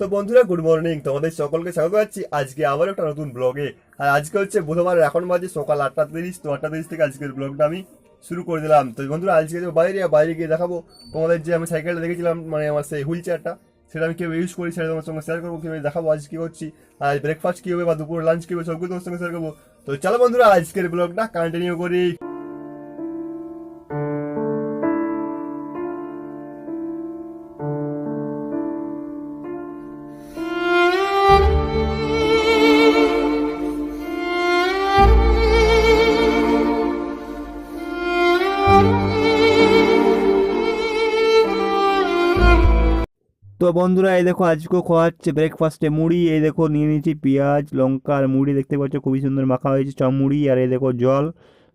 তো বন্ধুরা good morning তোমাদের সকলকে স্বাগত জানাচ্ছি। আজকে আবার একটা নতুন ব্লগে আর আজকে হচ্ছে বুধবার, এখন বাজে সকাল আটটা তিরিশ। তো আটটা তিরিশ থেকে আজকের ব্লগটা আমি শুরু করে দিলাম। তো বন্ধুরা, আজকে যাব বাইরে বাইরে গিয়ে দেখাবো তোমাদের যে আমি সাইকেলটা দেখেছিলাম মানে আমার সেই হুইল চেয়ারটা। সেটা আমি কেউ ইউজ করি, সেটা তোমার সঙ্গে শেয়ার করব, কীভাবে দেখাবো, আজ কী করছি, আর ব্রেকফাস্ট কী হবে বা দুপুর লাঞ্চ কী হবে সবগুলো তোমার সঙ্গে শেয়ার করব। তো চলো বন্ধুরা, আজকের ব্লগটা কন্টিনিউ করি। তো বন্ধুরা, এই দেখো আজকেও খাওয়া হচ্ছে ব্রেকফাস্টে মুড়ি, এই দেখো নিয়ে নিয়েছি পেঁয়াজ, লঙ্কা আর মুড়ি, দেখতে পাচ্ছ খুবই সুন্দর মাখা হয়েছে, চপ মুড়ি আর এই দেখো জল।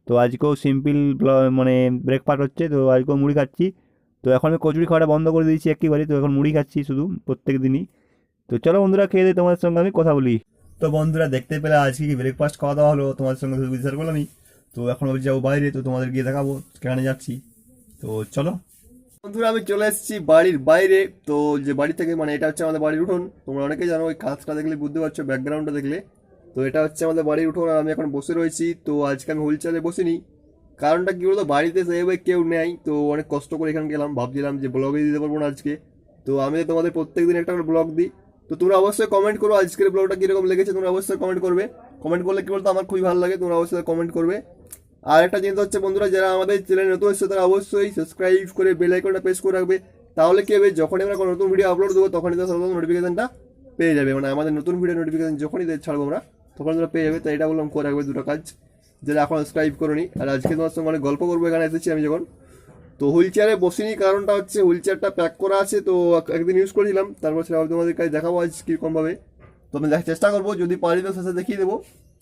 তো আজকেও সিম্পল মানে ব্রেকফাস্ট হচ্ছে, তো আজকেও মুড়ি খাচ্ছি। তো এখন আমি কচুরি খাওয়াটা বন্ধ করে দিয়েছি একেবারে, তো এখন মুড়ি খাচ্ছি শুধু প্রত্যেক দিনই। তো চলো বন্ধুরা, খেয়ে দিয়ে তোমাদের সঙ্গে আমি কথা বলি। তো বন্ধুরা, দেখতে পেলে আজকে কি ব্রেকফাস্ট খাওয়া দাওয়া হলো, তোমাদের সঙ্গে শুধু শেয়ার করলাম তো এখন আমি যাব বাইরে, তো তোমাদের গিয়ে দেখাবো কেন যাচ্ছি। তো চলো। বন্ধুরা, আমি চলে এসেছি বাড়ির বাইরে। তো যে বাড়ি থেকে মানে এটা হচ্ছে আমাদের বাড়ির উঠোন। তোমরা অনেকেই জানো, ওই কাঁচটা দেখলে বুঝতে পারছ ব্যাকগ্রাউন্ডটা দেখলে। তো এটা হচ্ছে আমাদের বাড়ির উঠোন, আর আমি এখন বসে রয়েছি। তো আজকে আমি হুইল চেয়ারে বসিনি। কারণটা কী বলতো, বাড়িতে সেইভাবে কেউ নেই। তো অনেক কষ্ট করে এখানে গেলাম, ভাবছিলাম যে ব্লগে দিতে পারব না আজকে। তো আমি তোমাদের প্রত্যেক দিন একটা করে ব্লগ দিই। তো তোমরা অবশ্যই কমেন্ট করো, আজকের ব্লগটা কীরকম লেগেছে, তোমরা অবশ্যই কমেন্ট করবে। কমেন্ট করলে কী বলতো, আমার খুবই ভালো লাগে, তোমরা অবশ্যই কমেন্ট করবে। আর একটা জিনিস হচ্ছে বন্ধুরা, যারা আমাদের চ্যানেল নতুন এসছে, তারা অবশ্যই সাবস্ক্রাইব করে বেল আইকনটা প্রেস করে রাখবে। তাহলে কি হবে? যখনই আমরা কোনো নতুন ভিডিও আপলোড দেবো, তখনই তো সর্বপ্রথম নোটিফিকেশনটা পেয়ে যাবে। মানে আমাদের নতুন ভিডিও নোটিফিকেশন যখনই ছাড়বো আমরা, তখন তোমরা পেয়ে যাবে। তাই এটা বললাম, করে রাখবে দুটো কাজ। যারা এখন সাবস্ক্রাইব করোনি, আর আজকে তোমার সঙ্গে অনেক গল্প করব, এখানে এসেছি আমি যখন। তো হুইল চেয়ারে বসিনি, কারণটা হচ্ছে হুইল চেয়ারটা প্যাক করা আছে, তো একদিন ইউজ করেছিলাম। তারপর সেটা তোমাদের কাছে দেখাবো আজ কীরকমভাবে। তো আমি চেষ্টা করব, যদি পারি তো শেষে দেখিয়ে দেবো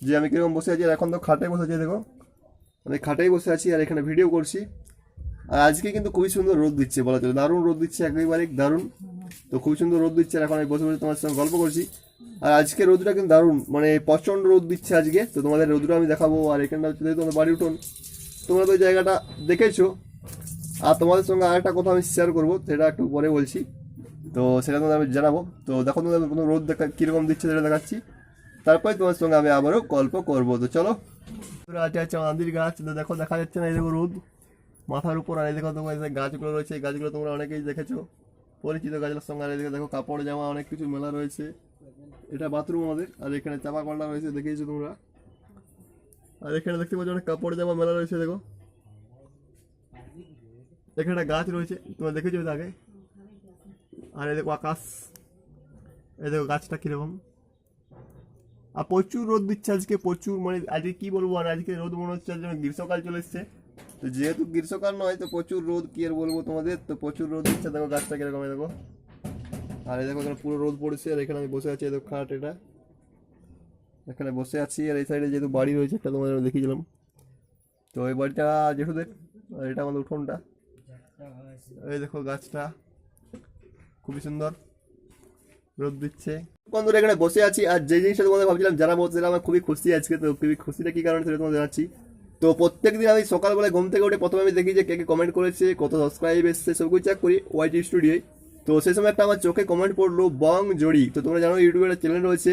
যে আমি কীরকম বসে আছি। এখন তো খাটে বসে আছি, দেখো। মানে খাটেই বসে আছি আর এখানে ভিডিও করছি। আর আজকে কিন্তু খুবই সুন্দর রোদ দিচ্ছে, বলা চলে। দারুণ রোদ দিচ্ছে একেবারে দারুণ। তো খুবই সুন্দর রোদ দিচ্ছে, আর এখন আমি বসে বসে তোমার সঙ্গে গল্প করছি। আর আজকে রোদটা কিন্তু দারুণ মানে প্রচণ্ড রোদ দিচ্ছে আজকে। তো তোমাদের রোদটা আমি দেখাবো, আর এখানটা হচ্ছে যেহেতু তোমাদের বাড়ি উঠোন, তোমরা তো জায়গাটা দেখেছ। আর তোমাদের সঙ্গে আর একটা কথা আমি শেয়ার করব, সেটা একটু পরে বলছি। তো সেটা তোমাদের আমি জানাব। তো দেখো তোমাদের রোদ দেখা কীরকম দিচ্ছে সেটা দেখাচ্ছি। তারপরে তোমার সঙ্গে আমি আবারও গল্প করব। তো চলো আছে আছে আমাদের গাছ দেখো দেখা যাচ্ছে না এই দেখো রোদ মাথার উপর আর এই দেখো তোমার গাছগুলো রয়েছে গাছগুলো তোমরা অনেকেই দেখেছ পরিচিত গাছগুলোর সঙ্গে আর এদিকে দেখো কাপড় জামা অনেক কিছু মেলা রয়েছে এটা বাথরুম আমাদের আর এখানে চাপা কলটা রয়েছে দেখেছ তোমরা আর এখানে দেখতে পাচ্ছ অনেক কাপড় জামা মেলা রয়েছে দেখো এখানে একটা গাছ রয়েছে তোমরা দেখেছ আগে আর এই দেখো আকাশ এই দেখো, গাছটা কীরকম? আর প্রচুর রোদ দিচ্ছে আজকে, প্রচুর মানে আজকে কি বলব, আর আজকে রোদ মনে হচ্ছে যেন গ্রীষ্মকাল চলে এসছে। তো যেহেতু গ্রীষ্মকাল নয়, তো প্রচুর রোদ, কি আর বলব তোমাদের? তো প্রচুর রোদ দিচ্ছে, দেখো গাছটা কীরকম দেখো। আর এই দেখো এখানে পুরো রোদ পড়েছে, আর এখানে আমি বসে আছি দেখো খাট এটা। এখানে বসে আছি, আর এই সাইডে যেহেতু বাড়ি রয়েছে, একটা তোমাদের দেখিয়েছিলাম। তো এই বাড়িটা জেঠুদের, আর এটা আমাদের উঠোনটা। এই দেখো গাছটা, খুবই সুন্দর। রোদ দিচ্ছে। বন্ধুরা, এখানে বসে আছি। আর যে জিনিসটা তোমাদের ভাবছিলাম জানাব, সেটা আমার খুবই খুশি আজকে। তো খুবই খুশিটা কি কারণে সেটা তোমাদের জানাচ্ছি। তো প্রত্যেক দিন আমি সকালবেলায় ঘুম থেকে উঠে প্রথমে আমি দেখি যে কে কে কমেন্ট করেছে, কত সাবস্ক্রাইব এসছে, সব কিছু চেক করি ওয়াইটি স্টুডিওয় তো সেই সময় একটা আমার চোখে কমেন্ট পড়ল, বং জড়ি। তো তোমরা জানো ইউটিউবে একটা চ্যানেল রয়েছে,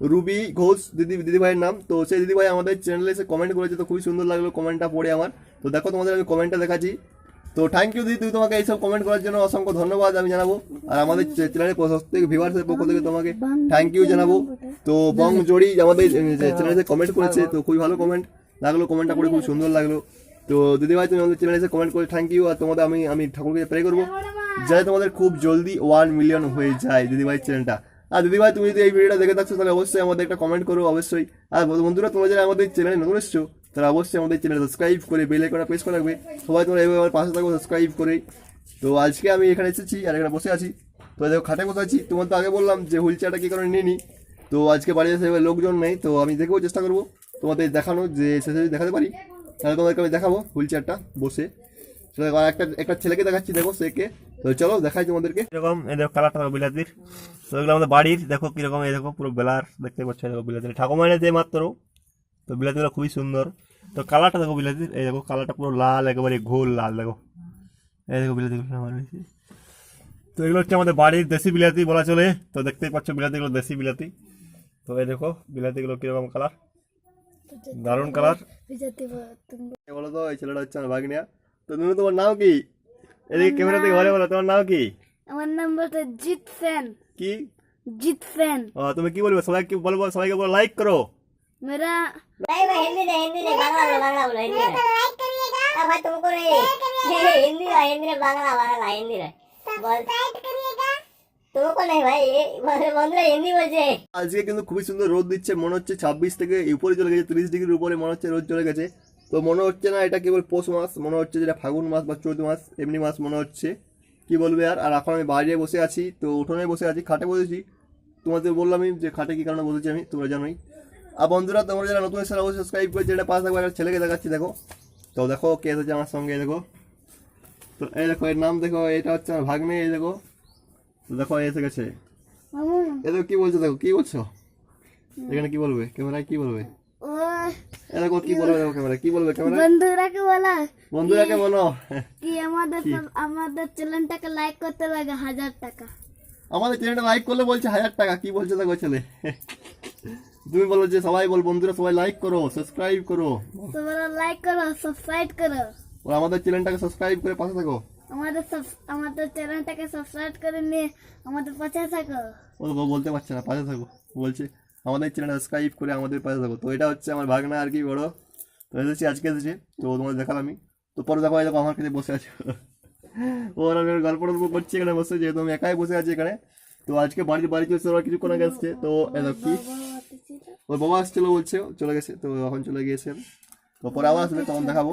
রুবি ঘোষ দিদি দিদিভাইয়ের নাম। তো সেই দিদিভাই আমাদের চ্যানেলে এসে কমেন্ট করেছে, তো খুবই সুন্দর লাগল কমেন্টটা পড়ে আমার। তো দেখো তোমাদের আমি কমেন্টটা দেখাচ্ছি। তো থ্যাংক ইউ দিদি, তুমি তোমাকে এইসব কমেন্ট করার জন্য অসংখ্য ধন্যবাদ আমি জানাব। আর আমাদের চ্যানেলের প্রত্যেক ভিউয়ার্সের পক্ষ থেকে তোমাকে থ্যাংক ইউ জানাব। তো বং জড়ি আমাদের চ্যানেলে কমেন্ট করেছে, তো খুবই ভালো কমেন্ট লাগল কমেন্টটা করে খুব সুন্দর লাগল। তো দিদিভাই তুমি আমাদের চ্যানেলে এসে কমেন্ট করে থ্যাংক ইউ আর তোমাদের আমি আমি ঠাকুরকে প্রে করব, যাতে তোমাদের খুব জলদি ওয়ান মিলিয়ন হয়ে যায় দিদিভাই চ্যানেলটা আর দিদিভাই তুমি যদি এই ভিডিওটা দেখে থাকছো, তাহলে অবশ্যই আমাদের একটা কমেন্ট করো, অবশ্যই। আর বন্ধুরা, তোমরা যারা আমাদের চ্যানেলে নতুন এসছো তারা অবশ্যই আমাদের চ্যানেল সাবস্ক্রাইব করে বেল আইকনটা প্রেস করে রাখবে। সবাই তোমরা এভাবে আমার পাশে থাকো সাবস্ক্রাইব করে। তো আজকে আমি এখানে এসেছি আর এখানে বসে আছি। তো দেখো, খাটে বসে আছি। তোমার তো আগে বললাম যে হুইল চেয়ারটা কী কারণে নিয়ে নিই তো আজকে বাড়িতে সেভাবে লোকজন নেই, তো আমি দেখব চেষ্টা করব তোমাদের দেখানো যে শেষে যদি দেখাতে পারি, তাহলে তোমাদেরকে আমি দেখাবো হুইল চেয়ারটা বসে। সেটা একটা একটা ছেলেকে দেখাচ্ছি, দেখো সেকে তো চলো, দেখাই তোমাদেরকে। এরকম, এই দেখো কালারটা বিলাতির। তো এগুলো আমাদের বাড়ির, দেখো কীরকম, এই দেখো পুরো বেলার, দেখতে পাচ্ছ বিলাতির। ঠাকুমা এনে মাত্র তো বিলাতিগুলো খুবই সুন্দর। তো কালারটা দেখো বিলাতির এই দেখো কালারটা পুরো লাল একেবারে ঘোল লাল দেখো। এই দেখো বিলাতিগুলো আমার রয়েছে তো এগুলো হচ্ছে আমাদের বাড়ির দেশি বিলাতি বলা চলে। তো দেখতেই পাচ্ছ বিলাতিগুলো দেশি বিলাতি। তো এই দেখো বিলাতিগুলো কীরকম কালার? দারুণ কালার। বলো তো এই ছেলেটা হচ্ছে আমার ভাগ্নিয়া। তো তুমি তোমার নাম কি? এদিকে ক্যামেরা থেকে ঘরে বলো তোমার নাম কি? আমার নাম্বারটা জিত সেন। কি? জিৎ সেন। ও, তুমি কি বলবে? সবাইকে বলব সবাইকে বলো লাইক করো। मेरा भाई भाई हिंदी हिंदी बांग्ला बांग्ला हिंदी लाइक करिएगा अब भाई तुमको हिंदी हिंदी बांग्ला बांग्ला हिंदी सब्सक्राइब करिएगा। আজকে কিন্তু খুবই সুন্দর রোদ দিচ্ছে মনে হচ্ছে ছাব্বিশ থেকে উপরে চলে গেছে তিরিশ ডিগ্রির উপরে মনে হচ্ছে রোদ চলে গেছে। তো মনে হচ্ছে না এটা কেবল পৌষ মাস মনে হচ্ছে যেটা ফাগুন মাস বা চৈত মাস এমনি মাস মনে হচ্ছে। কি বলবে আর? আর এখন আমি বাইরে বসে আছি তো উঠোনে বসে আছি খাটে বসেছি। তোমাদের বললামই যে খাটে কি কারণে বসেছি আমি তোমরা জানোই। আর বন্ধুরা তোমরা যারা নতুন এসে অবশ্যই সাবস্ক্রাইব করে যেটা পাশে থাকবে একটা ছেলেকে দেখাচ্ছি দেখো। তো দেখো কে এসেছে আমার সঙ্গে দেখো। তো এই দেখো এর নাম দেখো এটা হচ্ছে আমার ভাগ্নে এই দেখো। তো দেখো এসে গেছে। এ দেখো কি বলছো দেখো কি বলছো? এখানে কি বলবে? ক্যামেরায় কি বলবে? ও। এ দেখো কি বলবে দেখো ক্যামেরা কি বলবে ক্যামেরা বন্ধুরাকে বলা। বন্ধুরাকে বলো কি আমাদের আমাদের চ্যানেলটাকে লাইক করতে লাগে হাজার টাকা। আমাদের চ্যানেলটা লাইক করলে বলছে হাজার টাকা কি বলছে দেখো ছেলে? তুমি বলো যে সবাই বল বন্ধুরা সবাই লাইক করো সাবস্ক্রাইব করো। তোমরা লাইক করো সাবস্ক্রাইব করো। ও আমাদের চ্যানেলটাকে সাবস্ক্রাইব করে পাশে থাকো। আমাদের আমাদের চ্যানেলটাকে সাবস্ক্রাইব করে নিয়ে আমাদের পাশে থাকো। ও বলতে পারছে না পাশে থাকো। বলছে আমাদের চ্যানেল সাবস্ক্রাইব করে আমাদের পাশে থাকো। তো এটা হচ্ছে আমার ভাগনা আর কি বড়। তো এসেছি আজকে এসেছে। তো তোমাদের আমি। তো পরে দেখো দেখো আমার কাছে বসে আছে। ও আমি গল্প টল্প করছি এখানে বসে যেহেতু আমি একাই বসে আছি এখানে। তো আজকে বাড়িতে বাড়ি চলছে ওরা কিছুক্ষণ আগে আসছে। তো কি ওর বাবা আসছিল বলছে চলে গেছে তো এখন চলে গিয়েছে তো পরে আবার আসবে তখন দেখাবো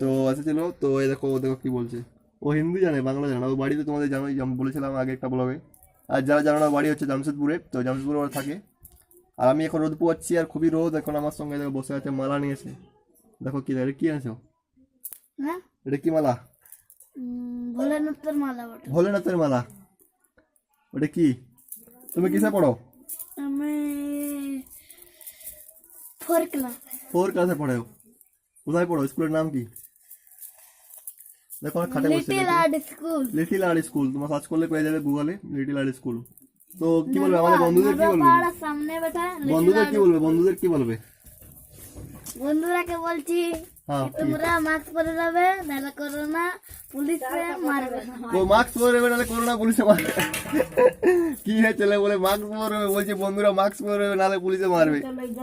তো এসেছিল তো এই দেখো ও দেখো কি বলছে ও হিন্দি জানে বাংলা জানে না ও বাড়িতে তোমাদের জানোই বলেছিলাম আগে একটা ব্লগে আর যারা জানো না বাড়ি হচ্ছে জামশেদপুরে তো জামশেদপুরে ওরা থাকে আর আমি এখন রোদ পোয়াচ্ছি আর খুবই রোদ এখন আমার সঙ্গে দেখো বসে আছে মালা নিয়েছে দেখো কি এটা কি হ্যাঁ এটা কি মালা ভোলেনাথের মালা ভোলেনাথের মালা ওটা কি তুমি কিসে পড়ো আমি ফোর ক্লাস ফোর ক্লাসে পড়ো কোথায় পড়ো স্কুলের নাম কি দেখো আমার খাটে বসে little art school little art school তোমার সার্চ করলে পেয়ে যাবে গুগলে লিটিল আর্ট স্কুল তো কি বলবে আমাদের বন্ধুদের কি বলবে পাড়ার সামনে বেটা বন্ধুদের কি বলবে বন্ধুদের কি বলবে বন্ধুরাকে বলছি হ্যাঁ তোমরা মাস্ক পরে যাবে নাহলে করোনা পুলিশ মারবে। ও মাস্ক পরে নেবে নাহলে করোনা পুলিশে মারবে। কি হে ছেলে বলে মাস্ক পরবে বলছে বন্ধুরা মাস্ক পরবে নাহলে পুলিশে মারবে।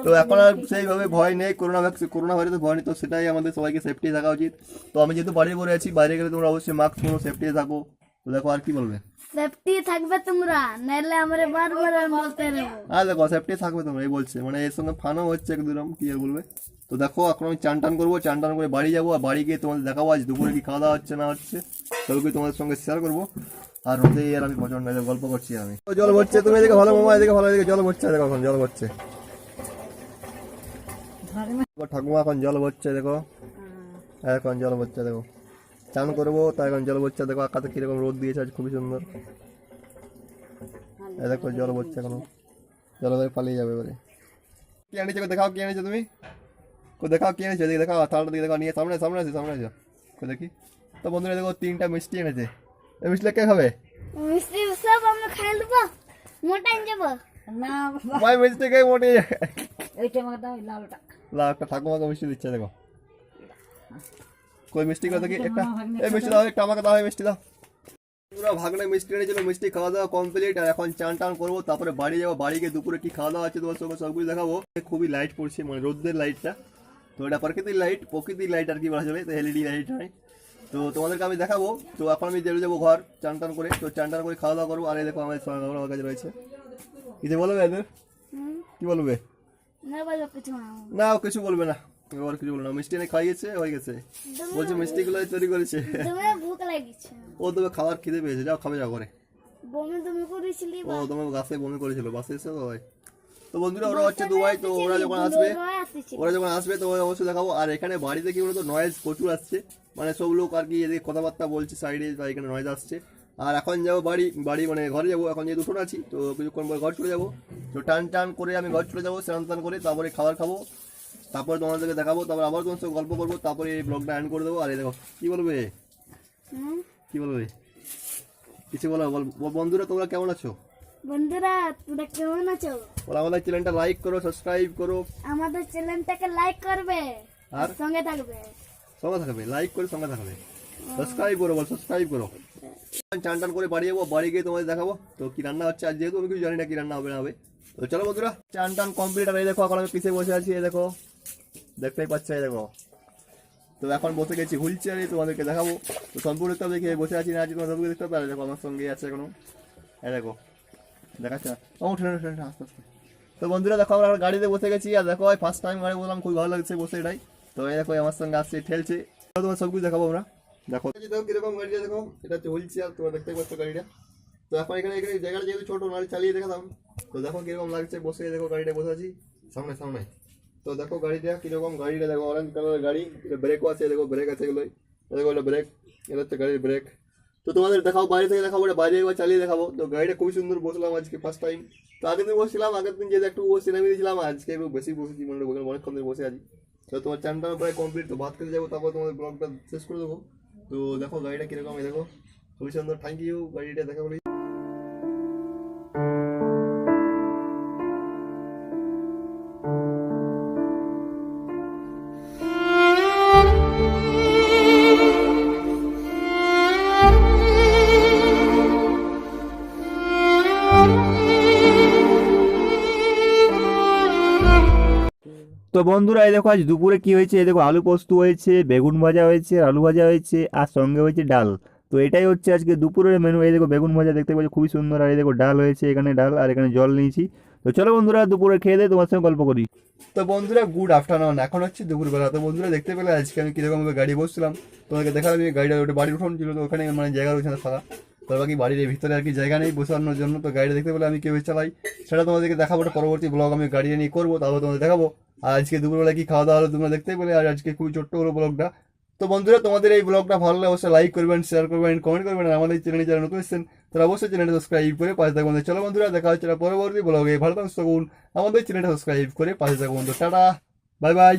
তো এখন আর সেইভাবে ভয় নেই করোনা ভ্যাকসিন করোনা ভাইরাসে ভয় নেই তো সেটাই আমাদের সবাইকে সেফটি থাকা উচিত। তো আমি যেহেতু বাড়ি পরে আছি বাইরে গেলে তোমরা অবশ্যই মাস্ক পরো সেফটি থাকো। তো দেখো আর কি বলবে। সেফটি থাকবে তোমরা নাহলে আমরা বারবার বলতে দেবো আর দেখো সেফটি থাকবে তোমরা এই বলছে। মানে এর সঙ্গে ফানও হচ্ছে একদম কি আর বলবে? তো দেখো এখন আমি চান টান করব চান টান করে বাড়ি যাব আর বাড়ি গিয়ে তোমাদের দেখাবো আজ দুপুরে কি খাওয়া দাওয়া হচ্ছে না হচ্ছে সবকে তোমাদের সঙ্গে শেয়ার করব। আর রোদে আর আমি প্রচণ্ড এদের গল্প করছি আমি। জল ভরছে তুমি এদিকে ভালো মামা এদিকে ভালো এদিকে জল ভরছে দেখো এখন জল ভরছে। ঠাকুমা এখন জল ভরছে দেখো। এখন জল ভরছে দেখো। চান করব তাই এখন জল ভরছে দেখো আকাশে কীরকম রোদ দিয়েছে আজ খুবই সুন্দর। এই দেখো জল ভরছে এখনও। জল ধরে পালিয়ে যাবে এবারে। কি আনিছো গো? দেখাও কি আনিছো তুমি? কো দেখাও কি এনেছো এদিকে দেখাও থালাটা দিকে দেখাও নিয়ে সামনে সামনে আছে সামনে আছে কো দেখি। তো বন্ধুরা দেখো তিনটা মিষ্টি এনেছে। এই মিষ্টি কে খাবে? মিষ্টি সব আমরা খাই দেবো মোটাই যাব। ভাই মিষ্টি খেয়ে মোটে আমাকে দাও লালটা। লা একটা ঠাকুমাকে মিষ্টি দিচ্ছে দেখো। কই মিষ্টি করে দেখি একটা এই মিষ্টি দাও একটা আমাকে দাও এই মিষ্টি দাও। পুরো ভাগনা মিষ্টি এনেছিল মিষ্টি খাওয়া দাওয়া কমপ্লিট আর এখন চান টান করব তারপরে বাড়ি যাব বাড়ি গিয়ে দুপুরে কি খাওয়া দাওয়া আছে তোমার সঙ্গে সবগুলো দেখাবো। খুবই লাইট পড়ছে মানে রোদের লাইটটা তো এটা প্রকৃতির লাইট প্রকৃতির লাইট আর কি বলা চলে তো এলইডি লাইট হয় তো তোমাদেরকে আমি দেখাবো তো এখন আমি চলে যাব ঘর চান টান করে তো চান টান করে খাওয়া দাওয়া করব আর এই দেখো আমার সঙ্গে আমার কাছে রয়েছে। কিছু বলবে এদের? হুম, কি বলবে? না বলো কিছু না না ও কিছু বলবে না। এবার কিছু বলবে না। মিষ্টি এনে খাইয়েছে? হয়ে গেছে। বলছে মিষ্টিগুলো তৈরি করেছে। ভুক লাগিছে ও তবে খাবার খিদে পেয়েছে। যাও খাবে যাও করে বমি তুমি করেছিলি ও তোমার গাছে বমি করেছিল। বাসে এসে ভাই? তো বন্ধুরা ওরা হচ্ছে দুবাই তো ওরা যখন আসবে ওরা যখন আসবে তো ওরা অবশ্যই দেখাবো। আর এখানে বাড়িতে কি বলতো নয়েজ প্রচুর আসছে। মানে সব লোক আর কি এদিকে কথাবার্তা বলছে সাইডে বা এখানে নয়েজ আসছে। আর এখন যাব বাড়ি বাড়ি মানে ঘরে যাব। এখন যেহেতু উঠোন আছি তো কিছুক্ষণ পরে ঘর চলে যাব। তো টান টান করে আমি ঘর চলে যাব স্নান টান করে তারপরে খাবার খাব। তারপরে তোমাদেরকে দেখাবো তারপর আবার তোমার সঙ্গে গল্প করব তারপরে এই ব্লগটা এন্ড করে দেবো। আর এই দেখো কি বলবে? কি বলবে? কিছু বলো বন্ধুরা তোমরা কেমন আছো? বন্ধুরা তোমরা কেমন আছো? বলো আমাদের চ্যানেলটা লাইক করো সাবস্ক্রাইব করো। আমাদের চ্যানেলটাকে লাইক করবে আর? সঙ্গে থাকবে। সঙ্গে থাকবে লাইক করে সঙ্গে থাকবে। সাবস্ক্রাইব করো বল সাবস্ক্রাইব করো। চান টান করে বাড়ি যাব বাড়ি গিয়ে তোমাদের দেখাবো। তো কি রান্না হচ্ছে? আর যেহেতু আমি কিছু জানি না কি রান্না হবে না হবে। তো চলো বন্ধুরা চান টান কমপ্লিট আর এই দেখো এখন আমি পিছিয়ে বসে আছি এই দেখো। দেখতেই পাচ্ছ দেখো তো এখন বসে গেছি হুইল চেয়ারে তোমাদেরকে দেখাবো তো সম্পূর্ণ দেখে বসে আছি না আছি তোমার সবকে দেখতে পারে দেখো আমার সঙ্গে আছে এখনও এই দেখো দেখাচ্ছে না ও উঠে উঠে আস্তে আস্তে তো বন্ধুরা দেখো আমরা গাড়িতে বসে গেছি আর দেখো ফার্স্ট টাইম গাড়ি বললাম খুব ভালো লাগছে বসে এটাই তো এই দেখো আমার সঙ্গে আসছে ঠেলছে তোমার সব কিছু দেখাবো আমরা দেখো দেখো কীরকম গাড়িটা দেখো এটা হচ্ছে হুইল চেয়ার তোমরা দেখতে পাচ্ছ গাড়িটা তো এখন এখানে এখানে জায়গাটা যেহেতু ছোটো গাড়ি চালিয়ে দেখাতাম তো দেখো কীরকম লাগছে বসে দেখো গাড়িটা বসে আছি সামনে সামনে তো দেখো গাড়িটা কীরকম? গাড়িটা দেখো অরেঞ্জ কালারের গাড়ি। এটা ব্রেকও আছে, দেখো ব্রেক আছে এগুলোই। দেখো এটা ব্রেক এটা হচ্ছে গাড়ির ব্রেক তো তোমাদের দেখাও, বাইরে থেকে দেখাবো, এটা বাইরে একবার চালিয়ে দেখাবো। তো গাড়িটা খুবই সুন্দর বসলাম আজকে ফার্স্ট টাইম তো আগের দিন বসছিলাম, আগের দিন যেহেতু একটু বসে নেমে দিয়েছিলাম আজকে একটু বেশি বসেছি, মনে অনেকক্ষণ ধরে বসে আছি। তো তোমার চানটা প্রায় কমপ্লিট তো ভাত খেতে যাব, তারপর তোমাদের ব্লগটা শেষ করে দেবো। তো দেখো গাড়িটা কীরকম দেখো। খুবই সুন্দর থ্যাংক ইউ গাড়িটা দেখা বলি তো বন্ধুরা, এই দেখো আজ দুপুরে কি হয়েছে? এই দেখো আলু পোস্ত হয়েছে, বেগুন ভাজা হয়েছে, আলু ভাজা হয়েছে, আর সঙ্গে হয়েছে ডাল। তো এটাই হচ্ছে আজকে দুপুরের মেনু এই দেখো বেগুন ভাজা দেখতে পাচ্ছি, খুবই সুন্দর। আর এই দেখো ডাল হয়েছে, এখানে ডাল, আর এখানে জল নিয়েছি। তো চলো বন্ধুরা, দুপুরে খেয়ে দিয়ে তোমার সঙ্গে গল্প করি। তো বন্ধুরা গুড আফটারনুন এখন হচ্ছে দুপুরবেলা। তো বন্ধুরা, দেখতে পেলে আজকে আমি কীরকম ভাবে গাড়ি বসছিলাম। তোমাকে দেখালাম যে গাড়িটা ওটা বাড়ির উঠোন ছিল, তো ওখানে মানে জায়গা রয়েছে না তো বাকি বাড়ির ভিতরে আর কি জায়গা নেই বসানোর জন্য। তো গাড়িটা দেখতে পেলে আমি কেউ চালাই। সেটা তোমাদেরকে দেখাবো। পরবর্তী ব্লগ আমি গাড়ি নিয়ে করব, তারপর তোমাদের দেখাবো। আর আজকে দুপুরবেলা কি খাওয়া দাওয়া হলো তোমরা দেখতেই পেলে, আর আজকে খুবই ছোট্ট হলো ব্লগটা। তো বন্ধুরা, তোমাদের এই ব্লগটা ভালো লাগলে অবশ্যই লাইক করবেন শেয়ার করবেন কমেন্ট করবেন, আর আমাদের চ্যানেলে যারা নতুন এসেছেন, তারা অবশ্যই চ্যানেলটা সাবস্ক্রাইব করে পাশে থাকবেন চলো বন্ধুরা, দেখা হচ্ছে পরবর্তী ব্লগে। ভালো থাকুন আমাদের চ্যানেলটা সাবস্ক্রাইব করে পাশে থাকুন টাটা বাই বাই